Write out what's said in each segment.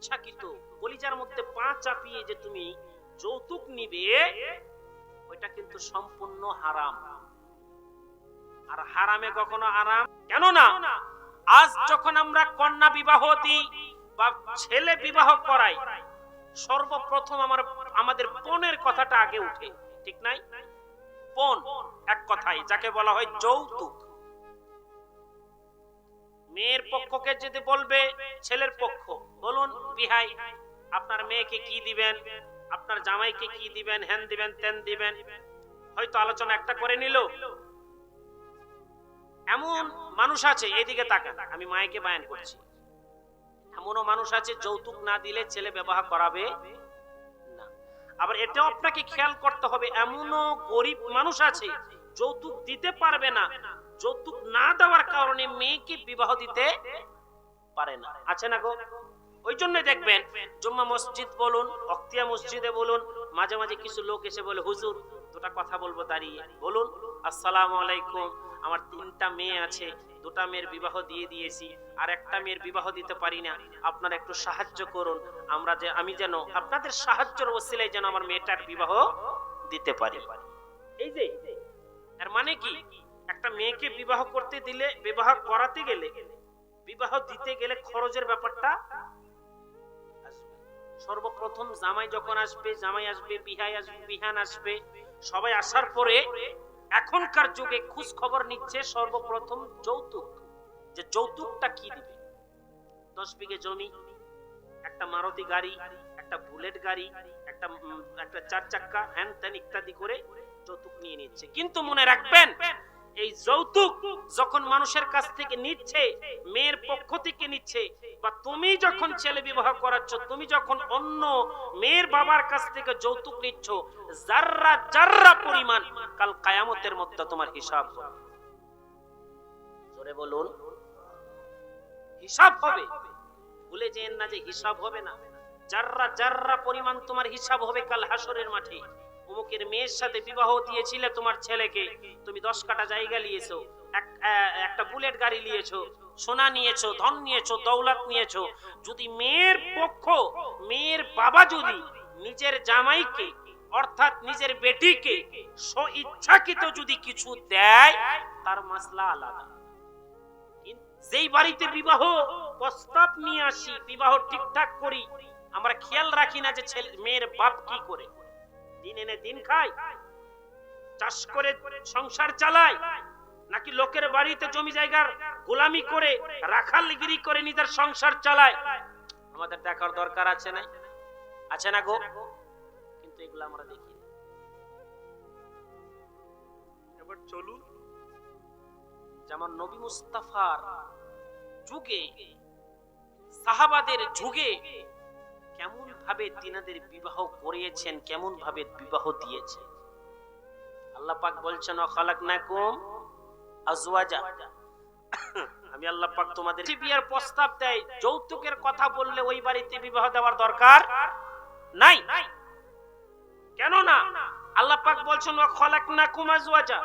ইচ্ছাকৃত কলিজার মধ্যে পা চাপিয়ে যে তুমি যৌতুক নিবে, ওইটা কিন্তু সম্পূর্ণ হারাম। আর হারামে কখনো আরাম? কেন না আজ যখন আমরা কন্যা বিবাহ দিই বা ছেলে বিবাহ করাই, সর্বপ্রথম আমার, আমাদের পণের কথাটা আগে উঠে, ঠিক নাই? পণ এক কথাই যাকে বলা হয় যৌতুক। মেয়ের পক্ষকে যদি বলবে, ছেলের পক্ষ, বলুন, বিহাই, আপনার মেয়েকে কি দিবেন? আপনার জামাইকে কি দিবেন? হ্যান দিবেন তেন দিবেন? হয়তো আলোচনা একটা করে নিল। এমন মানুষ আছে, এদিকে তাকান, আমি মায়েকে বায়ান করছি। এমনও মানুষ আছে, যৌতুক না দিলে ছেলে ব্যবহার করাবে না। আবার এটাও আপনাকে খেয়াল করতে হবে, এমনও গরিব মানুষ আছে, যৌতুক দিতে পারবে না যৌতুক না দেওয়ার কারণে মেয়েকে বিবাহ দিতে পারে না। আছে না গো? ওই জন্য দেখবেন জুম্মা মসজিদ বলুন অক্তিয়া মসজিদে বলুন, মাঝে মাঝে কিছু লোক এসে বলে, হুজুর, দুটা কথা বলব দাঁড়িয়ে। বলুন, আসসালামু আলাইকুম, আমার তিনটা মেয়ে আছে, দুটা মেয়ের বিবাহ দিয়ে দিয়েছি, আর একটা মেয়ের বিবাহ দিতে পারি না। আপনারা একটু সাহায্য করুন। আমরা যে, আমি যেন, আপনাদের সাহায্যের ওসিলায় যেন আমার মেয়েটার বিবাহ দিতে পারি। এই যে, এর মানে কি? একটা মেয়েকে বিবাহ করতে দিলে, বিবাহ করাতে গেলে, বিবাহ দিতে গেলে খরচের ব্যাপারটা সর্বপ্রথম জামাই যখন আসবে, জামাই আসবে, বিহাই আসবে বিহান আসবে, সবাই আসার পরে এখনকার যুগে খোঁজ খবর নিচ্ছে সর্বপ্রথম যৌতুক। যে যৌতুকটা কি দিবে? দশ বিঘে জমি, একটা মারুতি গাড়ি, একটা বুলেট গাড়ি, একটা একটা চার চাক্কা হ্যান ত্যান ইত্যাদি করে যৌতুক নিয়ে নিচ্ছে। কিন্তু মনে রাখবেন এই যৌতুক যখন মানুষের কাছ থেকে নিচ্ছে, মেয়ের পক্ষ থেকে নিচ্ছে, বা তুমি যখন ছেলে বিবাহ করাচ্ছ, তুমি যখন অন্য মেয়ের বাবার কাছ থেকে যৌতুক নিচ্ছ জাররা জাররা পরিমাণ, কাল কায়ামতের মধ্যে তোমার হিসাব হবে। জোরে বলুন। হিসাব হবে। ভুলে যেন না যে হিসাব হবে না। জাররা জাররা পরিমাণ তোমার হিসাব হবে কাল হাসরের মাঠে। অমুকের মেয়ের সাথে বিবাহ দিয়েছিলে তোমার ছেলেকে। তুমি দশ কাটা জায়গা নিয়েছো। এক- একটা বুলেট গাড়ি নিয়েছো, সোনা নিয়েছো, ধন নিয়েছো, দৌলত নিয়েছো। যদি মেয়ের পক্ষ, মেয়ের বাবা যদি নিজের জামাইকে, অর্থাৎ নিজের বেটিকে স্ব ইচ্ছাকৃত যদি কিছু দেয়, তার মাসলা আলাদা। যেই বাড়িতে বিবাহ প্রস্তাব নিয়ে আসি, বিবাহ ঠিকঠাক করি, আমরা খেয়াল রাখি না যে মেয়ের বাপ কি করে। দিন এনে দিন খায়। চাষ করে সংসার চালায়, নাকি লোকের বাড়িতে জমি জায়গার গোলামি করে রাখালগিরি করে নিজের সংসার চালায়? আমাদের দেখার দরকার আছে না আছে না গো? কিন্তু এগুলো আমরা দেখি এবার চলুন। যেমন নবী মুস্তাফার যুগে, সাহাবাদের যুগে কেমন ভাবে তিনাদের বিবাহ করিয়েছেন কেমন ভাবে বিবাহ দিয়েছেন? আল্লাহ পাক বলছেন খালাকনাকুম আজওয়াজা। আমি আল্লাহ পাক তোমাদের বিয়ের প্রস্তাব দেয় যৌতুকের কথা বললে ওই বাড়িতে বিবাহ দেওয়ার দরকার নাই। কেন না? আল্লাহ পাক বলছেন ওয়া খালাকনাকুম আজওয়াজা।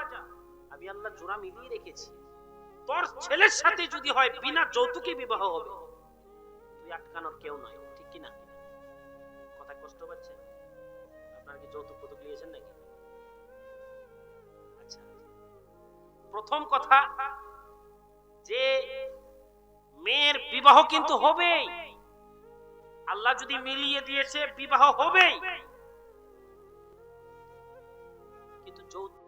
আমি আল্লাহ জোড়া মিলিয়ে রেখেছি। তোর ছেলের সাথে যদি হয়, বিনা যৌতুকে বিবাহ হবে। তুই আটকানোর কেউ নয় ঠিক কি না কথা কষ্ট পাচ্ছেন আপনারা কি যৌতুক পদক নিয়েছেন নাকি? আচ্ছা। প্রথম কথা, যে মেয়ের বিবাহ কিন্তু হবেই। আল্লাহ যদি মিলিয়ে দিয়েছে, বিবাহ হবেই। কিন্তু যৌতুক